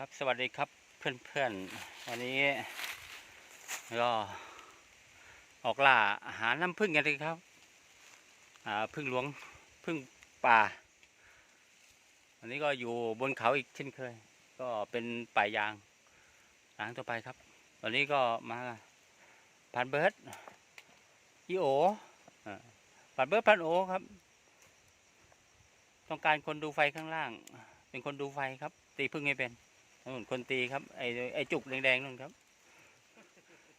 ครับสวัสดีครับเพื่อนๆ วันนี้ก็ออกล่าหาน้ำพึ่งกันเลยครับหาพึ่งหลวงพึ่งป่าวันนี้ก็อยู่บนเขาอีกเช่นเคย ก็เป็นป่ายางหางต่อไปครับ วันนี้ก็มาพันเบิร์ดอีโออ่าพันเบิร์ดพันโอครับ ต้องการคนดูไฟข้างล่าง เป็นคนดูไฟครับ ตีพึ่งให้เป็น นู่นคนตีครับไอ้ไอ้จุกแดงๆนู่นครับ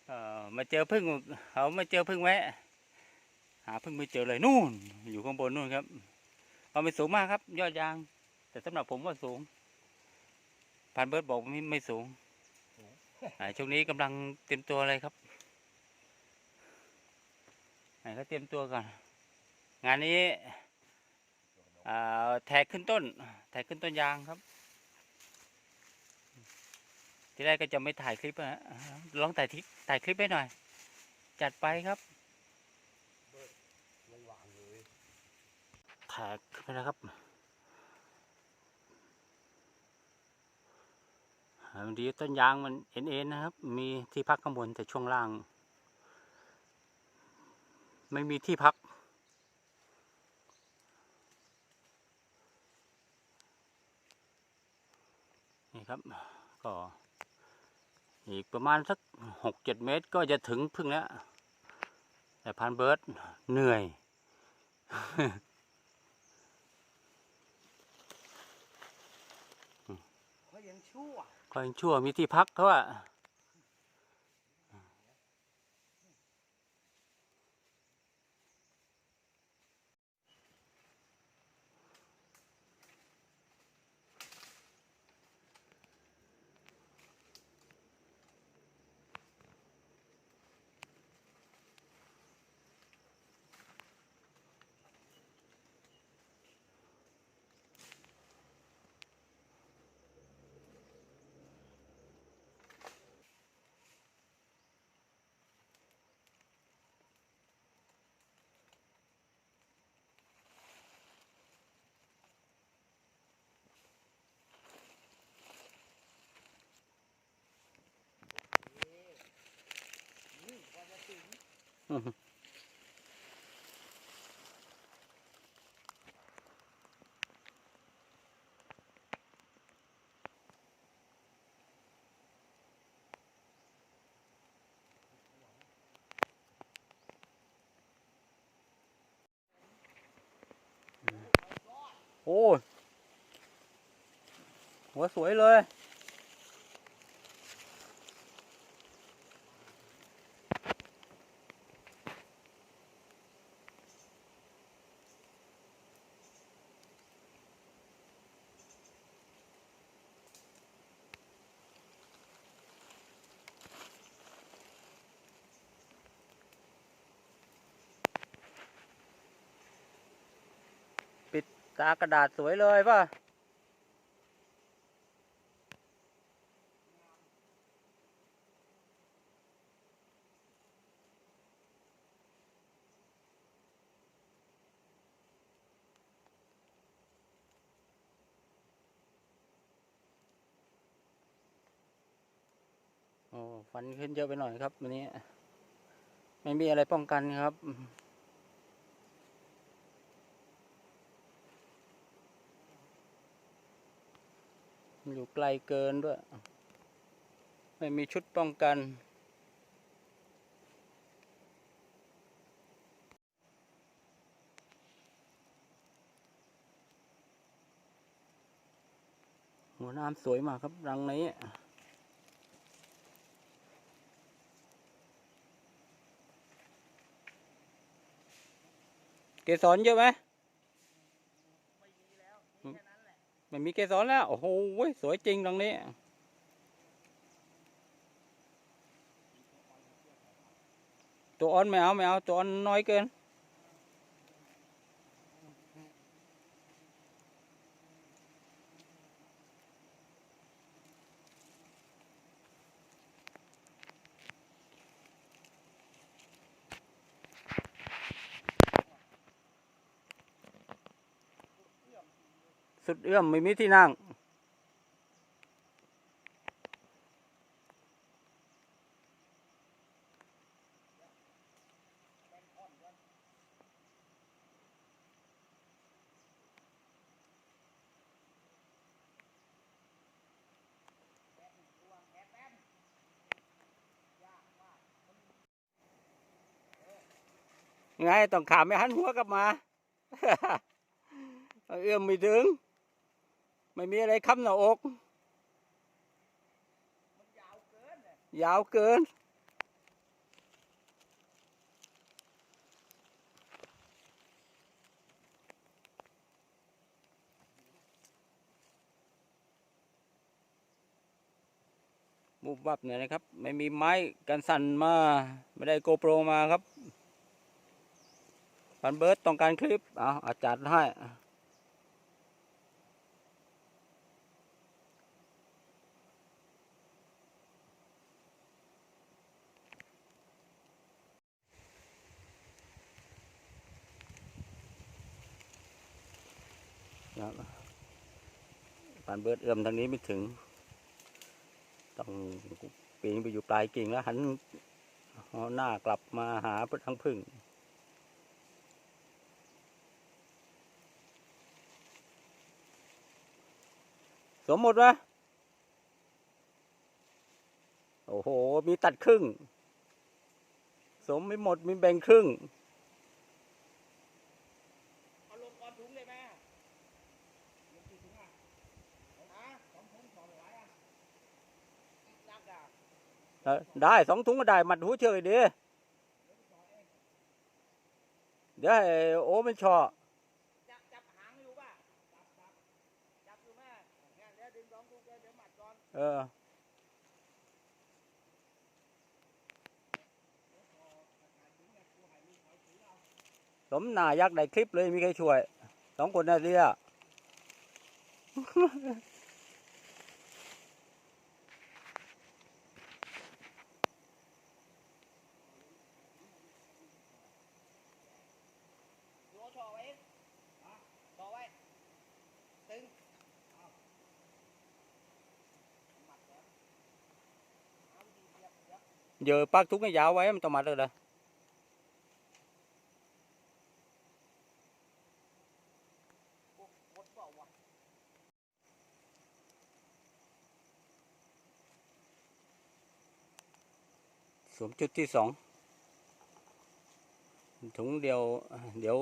เออมาเจอพึ่งเขามาเจอพึ่งแวะ หาพึ่งไม่เจอเลยนู่น อยู่ข้างบนนู่นครับเอาไม่สูงมากครับ ยอดยาง แต่สำหรับผมว่าสูงพันเบิร์ดบอกไม่ไม่สูงอ่าช่วงนี้กำลังเตรียมตัวอะไรครับไหนก็เตรียมตัวก่อนงานนี้แทกขึ้นต้น แทกขึ้นต้นยางครับ ทีแรกก็จะไม่ถ่ายคลิปนะลองถ่ายทิถ่ายคลิปให้หน่อย จัดไปครับถ่ายขึ้นไปแล้วครับบางทีต้นยางมันเอ็นเอ็นนะครับ มีที่พักข้างบนแต่ช่วงล่าง ไม่มีที่พัก นี่ครับ ก็ อีกประมาณสักหกเจ็ดเมตรก็จะถึงพึ่งแล้ว แต่พันเบิร์ดเหนื่อยเขายังชั่วก็ยังชั่ว มีที่พักเขาว่าอื้อ โอ้ยหัวสวยเลย ตากระดาษสวยเลยป่ะโอ้ฟันขึ้นเยอะไปหน่อยครับวันนี้ ไม่มีอะไรป้องกันครับ อยู่ไกลเกินด้วย ไม่มีชุดป้องกัน หัวน้ำสวยมากครับ รังนี้เกสรเยอะไหมมีแล้วมีแค่นั้นแหละ ไม่มีเกสรแล้ว โอ้โหสวยจริงตรงนี้ ตัวอ่อนไม่เอาไม่เอาตัวอ่อนน้อยเกิน สุดเอื้อมไม่มีที่นั่ง ไงต้องขามไม่หันหัวกลับมา เอื้อมไม่ถึง ไม่มีอะไรค้ำหน้าอกยาวเกินเนี่ยยาวเกินบุบบับเนี่ยนะครับ ไม่มีไม้กันสั่นมา ไม่ได้โกโปรมาครับปันเบิร์ตต้องการคลิป เอาอาจัดให้ ครับปานเบิร์ดเอื้อมทางนี้ไม่ถึง ต้องปีนไปอยู่ปลายกิ่งแล้วหันหน้ากลับมาหาทางพึ่งสมหมติว่าโอ้โห มีตัดครึ่ง สมไม่หมด มีแบ่งครึ่ง เอาลงก่อนถุงเลยแม่ลงกี่ถุงอะฮะสองถุงสองร้อยอะนักอะ เออ ได้สองถุงก็ได้มัดหูเฉยดีเดี๋ยวให้โอ้มันชอจับหางอยู่ป่ะจับอยู่แม่เนี่ยเดี๋ยวดึงสองถุงเดี๋ยวมัดก่อนเออสมนายักษ์ได้คลิปเลยมีใครช่วยสองคนน่ะเรีย ดูเอาช่อไว้ฮะช่อไว้ตึงเอาหมัดก่อนเอาดีเสียบเสียบ giờ bác thúc cái giáo ấy mà tao mặt rồi โอ้หมดเปล่าวะสวมจุดที่สองถุงเดียว เดี๋ยว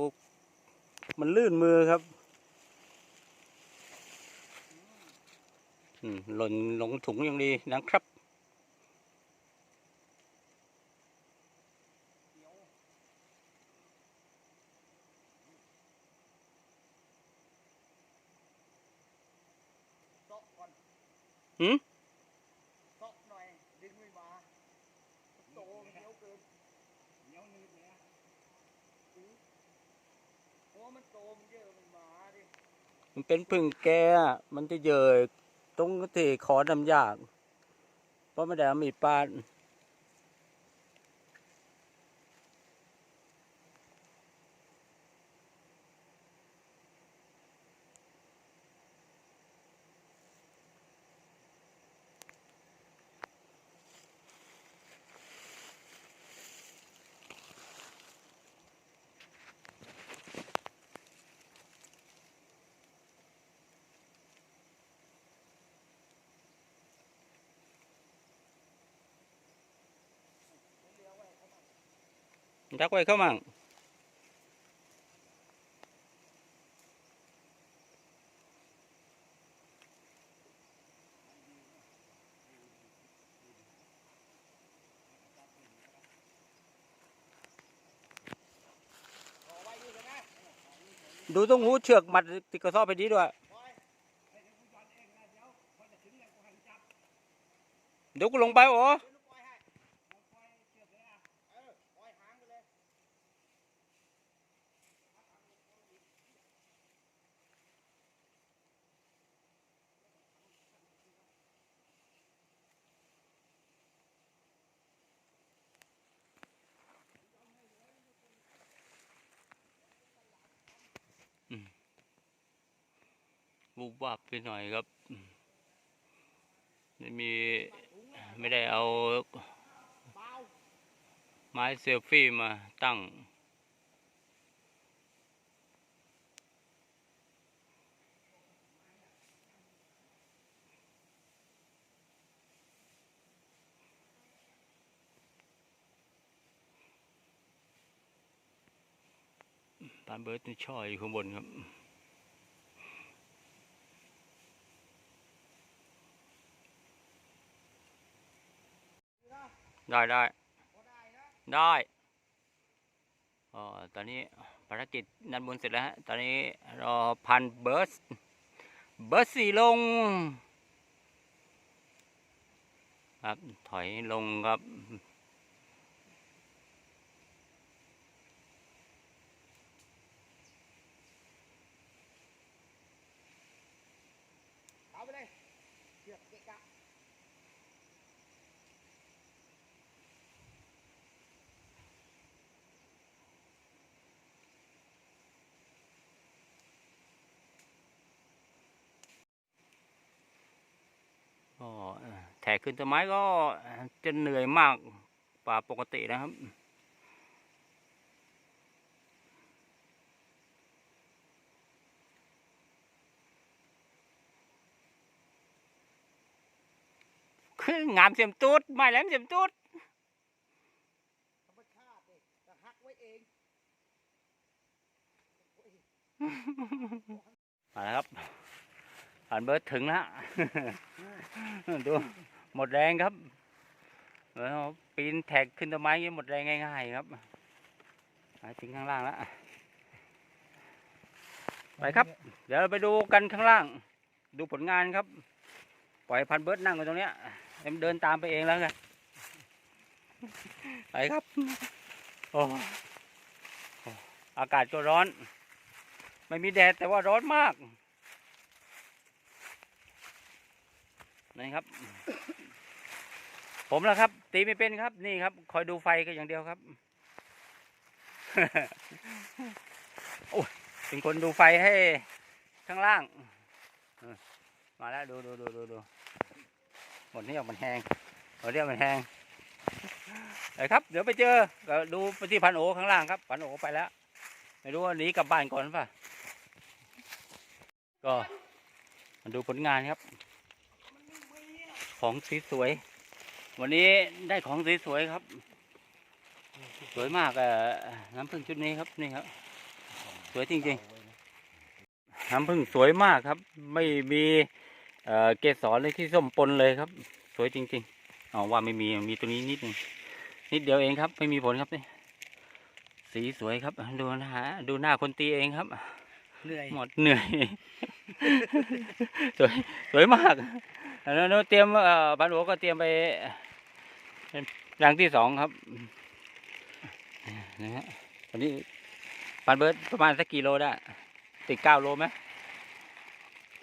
มันลื่นมือครับหล่นลงถุงย่างดีนะครับ เดี๋ยวเซาะก่อน หืม เซาะหน่อย ดึงไม่มาโตมันเหนียวเกินเหนียวนืดเนี่ยอือหัวมันโตมันเยอะมันมาดิ มัน เป็นพึ่งแก่มันจะเยยตรงที่ขอดำยากเพราะไม่ได้เอามีปา ดจักไว้เข้ามั่งรอไว้อยู่ใช่ไหมดูตรงหูเชือกมัดติดกระสอบไปดีด้วยบนี้ด้วกูให้มึงจับเดี๋ยวกูลงไปโอ้ เดี๋ยวลูกปล่อยให้เอาปล่อยเชือกเลยอะเออปล่อยหางไปเลย บุบวับไปหน่อยครับไม่มีไม่ได้เอา ไม้เซลฟี่มาตั้งเปานเบิร์ดนี่ช่อยอยู่ข้างบนครับ ได้ได้ได้นะได้อ๋อตอนนี้ภารกิจนันบนเสร็จแล้วฮะ ตอนนี้รอพันเบิร์สเบิร์สสี่ลง ครับ ถอยลงครับ เอาไปเลยเชือกเกะกะ ก็เอ่อ แถกขึ้นต้นไม้ก็จะเหนื่อยมากกว่าปกตินะครับคืองามเสียมตูดไม้แหลมเสียมตูดธรรมชาติเลยแต่หักไว้เองมาแล้วครับผ่านเบิร์ดถึงแล้วดู หมดแรงครับแล้วปีนแท็กขึ้นต้นไม้ย่างงี้หมดแรงง่าย ๆ ครับมาถึงข้างล่างแล้วไปครับ เดี๋ยวเราไปดูกันข้างล่าง ดูผลงานครับ ปล่อยพันเบิร์ดนั่งอยู่ตรงเนี้ยเอ็มเดินตามไปเองแล้วกันไปครับโอ้โอ้อากาศก็ร้อน ไม่มีแดดแต่ว่าร้อนมากนะครับ ผมแล้วครับ ตีไม่เป็นครับ นี่ครับ คอยดูไฟก็อย่างเดียวครับโอ้ยเป็นคนดูไฟให้ข้างล่างมาแล้วดูดูดูดูดูหมดนี่ออกมันแหงหมดนี่ออกมันแหงไปครับ เดี๋ยวไปเจอดูไปที่พันโอข้างล่างครับพันโอไปแล้วไม่รู้ว่าหนีกลับบ้านก่อนป่ะก็มาดูผลงานครับ ของสีสวย วันนี้ได้ของสีสวยครับ สวยมากเอ่อน้ำผึ้งชุดนี้ครับนี่ครับ สวยจริงๆ น้ำผึ้งสวยมากครับ ไม่มีเอ่อเกสรเลยที่ส้มปนเลยครับ สวยจริงๆอ๋อว่าไม่มีมีตัวนี้นิดหนึงนิดเดียวเองครับ ไม่มีผลครับนี่สีสวยครับ ดูหน้าดูหน้าคนตีเองครับเหนื่อยหมดเหนื่อยสวยสวยมากแล้วแล้วเตรียมเอ่อพันหัวก็เตรียมไป เป็นรังที่สองครับนะฮะวันนี้พันเบิร์ดประมาณสักกิโลได้ติดเก้าโลไหม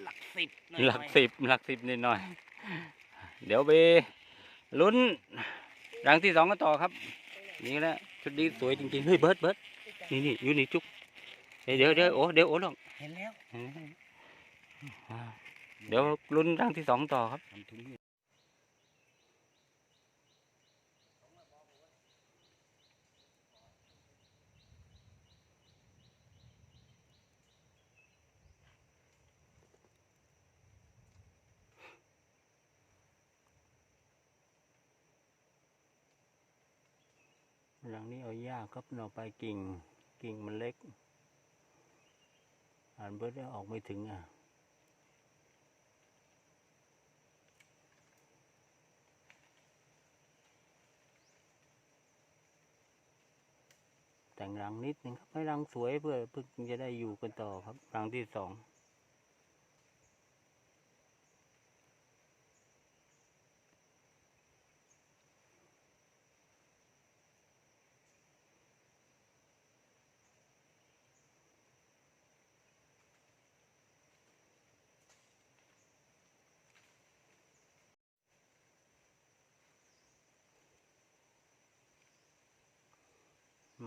หลักสิบหลักสิบหลักสิบนิดหน่อย เดี๋ยวไปลุ้นรังที่สองกันต่อครับ นี่แหละชุดนี้สวยจริงๆเฮ้ยเบิร์ดเบิร์ดนี่นี่อยู่นี่จุ๊บเดี๋ยวเดี๋ยวโอ้เดี๋ยวโอ้ลงเห็นแล้วอ่าเดี๋ยวลุ้นรังที่สองต่อครับ ทำถึงนี่รังนี้เอายาครับเราไปกิ่ง กิ่งมันเล็ก อ่านเบิร์ดออกไม่ถึงอะแต่งรังนิดนึงครับให้รังสวยเพื่อเพื่อจะได้อยู่กันต่อครับรังที่สอง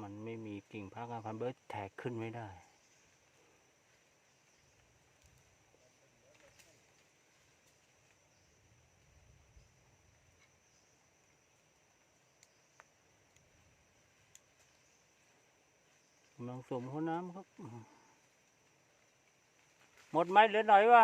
มันไม่มีกิ่งพักอะพันเบิร์ดแทกขึ้นไม่ได้กำลังสมหัวน้ำครับ หมดไหมเหลือหน่อยวะ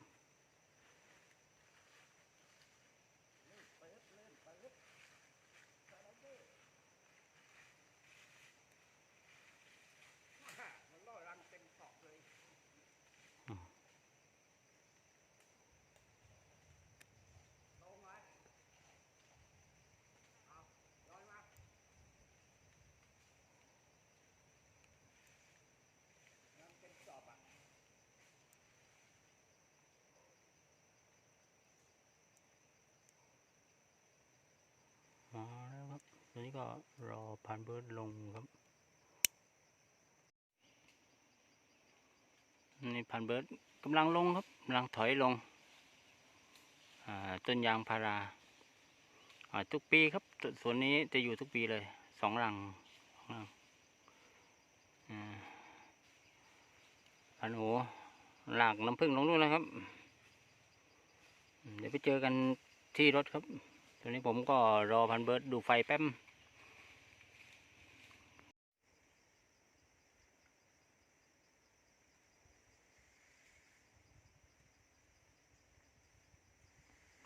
อนนี้ก็รอพันเบิร์ดลงครับ นี่พันเบิร์ดกำลังลงครับกำลังถอยลงต้นยางพาราทุกปีครับสวนนี้จะอยู่ทุกปีเลยสองรังสองรังอ่าพันโหหลากน้ำผึ้งลงนู่นแล้วครับ เดี๋ยวไปเจอกันที่รถครับตอนนี้ผมก็รอพันเบิร์ดดูไฟแป๊บ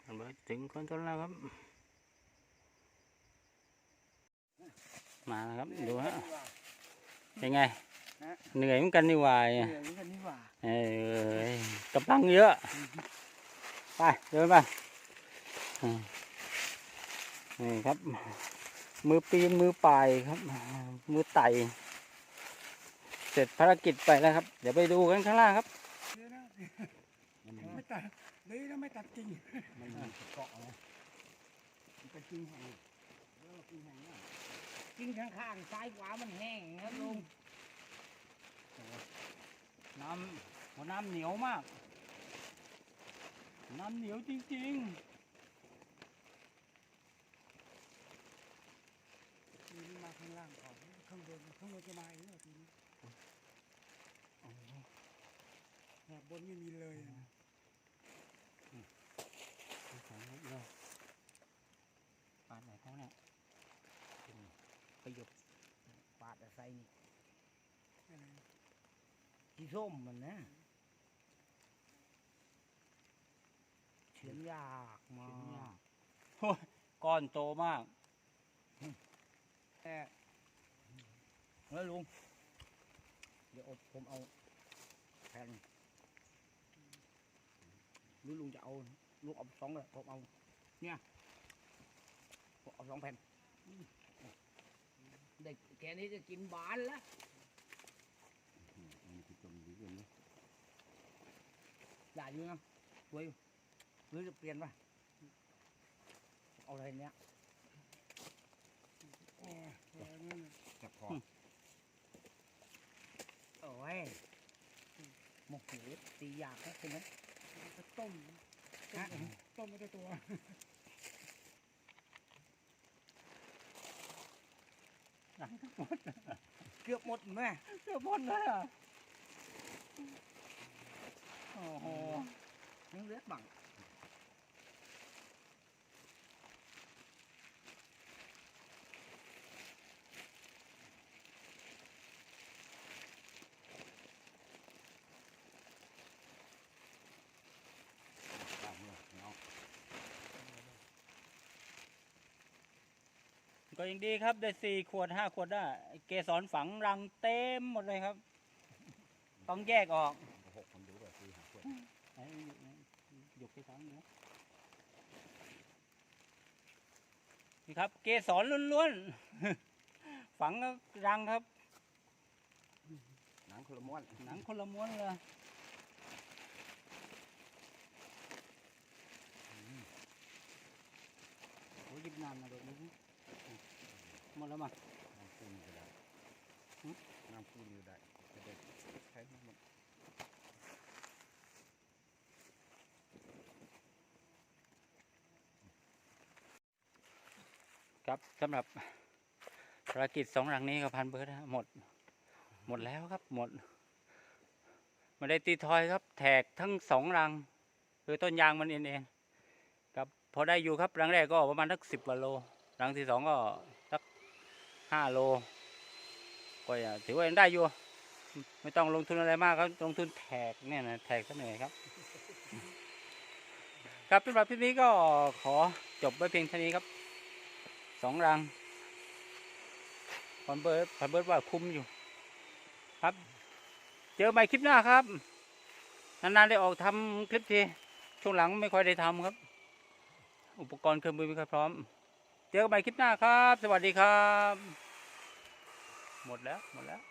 พันเบิร์ด ถึงคนต้นแล้วครับ มาแล้วครับดูฮะเป็นไงฮะเหนื่อยเหมือนกันนี่หวายเหนื่อยเหมือนกันนี่หว่าเอ้ยกำลังเยอะ ไปเดินไปอืมนี่ครับ มือปีนมือป่ายครับ มือไต่เสร็จภารกิจไปแล้วครับ เดี๋ยวไปดูกันข้างล่างครับเดี๋ยวนะไม่ตัดเลยนะไม่ตัดจริงมันเกาะนะมันเป็นจริงแห้งเรื่องจริงแห้งนะจริงข้างๆซ้ายขวามันแห้งครับลุงน้ำหัวน้ำเหนียวมาก น้ำเหนียวจริงทีนี้มาข้างล่างก่อนข้างบนข้างบนจะมาอีกแล้วทีนี้เนี่ยบนไม่มีเลยนะ ปานไหนเขาเนี่ย ประโยคปาดอะไรนี่สีส้มมันนะเขียนยากมาเขียนยากโอ้ยก้อนโตมากแต่แล้วลุง เดี๋ยวผมเอาแผ่นหรือลุงจะเอาลุงเอาสองเลยผมเอาเนี่ยผมเอาสองแผ่น เด็กแค่นี้จะกินบานแล้วได้อยู่นะสวยอยู่หรือจะเปลี่ยนป่ะเอาอะไรเนี้ยจะพอโอ้ยโมโหตีอยากนะใช่ไหมต้มฮะต้มไม่ได้ตัว หลังทั้งหมดเกือบหมดแม่เกือบหมดเลยอะโอ้โหยังเหลือบัง ตามเลยเนาะ ก็ยังดีครับได้สี่ขวดห้าขวดได้เกสรฝังรังเต็มหมดเลยครับ ต้องแยกออกหกคนดูแบบสี่หาคนไหยกไปทั้งเนี้ยนี่ครับ เกสรล้วนๆ ฝังรังครับ หนังคนละม้วน หนังคนละม้วนเลยโอ้ยิบนานนะด็กนี้ หมดแล้วมั้งน้ำปูนก็ได้หืมน้ำปูนก็ได้จะได้ใช้หมดครับสำหรับภารกิจสองหลังนี้กับพันเบิร์ดนะหมด หมดแล้วครับหมดไม่ได้ตีทอยครับ แทกทั้งสองรัง คือต้นยางมันเองเองครับพอได้อยู่ครับรังแรกก็ประมาณสักสิบกว่าโลรังที่สองก็สัก ห้าโลก็ยังถือว่ายังได้อยู่ ไม่ต้องลงทุนอะไรมากครับ ลงทุนแท็กเนี่ยนะแท็กซะหน่อยครับ ครับสำหรับคลิปนี้ก็ขอจบไว้เพียงเท่านี้ครับสองรังพันเบิร์ดพันเบิร์ดว่าคุ้มอยู่ ครับ เจอใหม่คลิปหน้าครับ นานๆได้ออกทำคลิปทีช่วงหลังไม่ค่อยได้ทำครับ อุปกรณ์เครื่องมือไม่ค่อยพร้อม เจอกันใหม่คลิปหน้าครับ สวัสดีครับ หมดแล้วหมดแล้ว